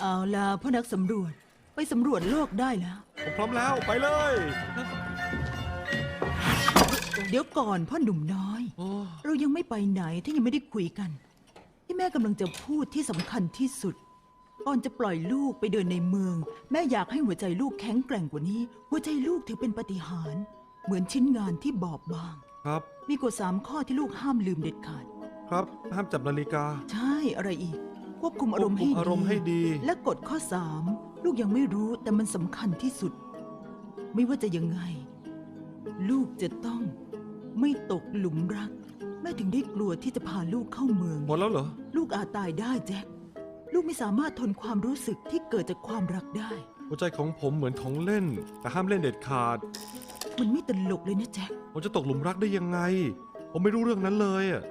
เอาล่ะพ่อนักสำรวจไปสำรวจโลกได้แล้ว ผมพร้อมแล้วไปเลย เดี๋ยวก่อนพ่อหนุ่มน้อย โอ้เรายังไม่ไปไหนถ้ายังไม่ได้คุยกัน ที่แม่กำลังจะพูดที่สำคัญที่สุดก่อนจะปล่อยลูกไปเดินในเมือง แม่อยากให้หัวใจลูกแข็งแกร่งกว่านี้ หัวใจลูกถือเป็นปาฏิหารย์เหมือนชิ้นงานที่บอบบาง ครับมีกฎสามข้อที่ลูกห้ามลืมเด็ดขาด ครับห้ามจับนาฬิกา ใช่อะไรอีก ควบคุมอารมณ์ให้ควบคุมอารมณ์ให้ดี และกฎข้อสามลูกยังไม่รู้แต่มันสำคัญที่สุด ไม่ว่าจะยังไง ลูกจะต้องไม่ตกหลุมรัก แม่ถึงได้กลัวที่จะพาลูกเข้าเมือง หมดแล้วเหรอ ลูกอาจตายได้แจ็ค ลูกไม่สามารถทนความรู้สึกที่เกิดจากความรักได้ หัวใจของผมเหมือนของเล่น แต่ห้ามเล่นเด็ดขาด มันไม่ตลกเลยนะแจ็ค ผมจะตกหลุมรักได้ยังไง ผมไม่รู้เรื่องนั้นเลยอะ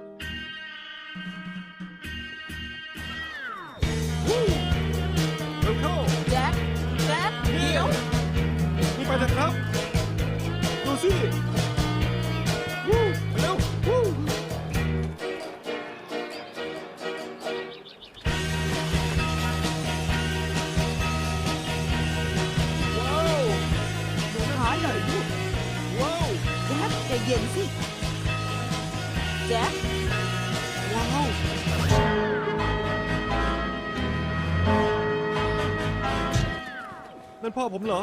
วู้เร็ววู้ว้าวขาหน่อยลูกว้าวแจ็คใจเย็นสิ แจ็คว้าว นั่นพ่อผมเหรอ